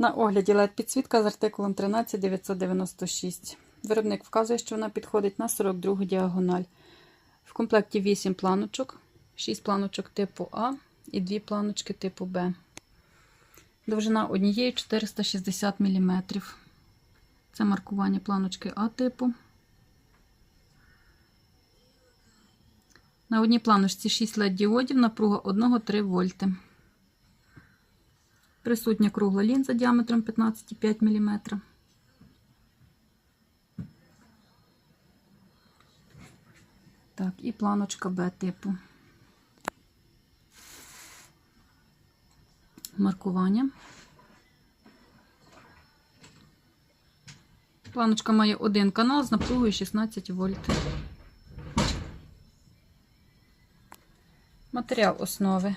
На огляді LED підсвітка з артикулом 13996. Виробник вказує, що вона підходить на 42 діагональ. В комплекті 8 планочок, 6 планочок типу А і 2 планочки типу Б. Довжина однієї 460 мм. Це маркування планочки А типу. На одній планочці 6 LED діодів, напруга 1-3 вольти. Присутня кругла лінза діаметром 15,5 мм. Так, і планочка Б типу. Маркування. Планочка має один канал з напругою 16 вольт. Матеріал основи.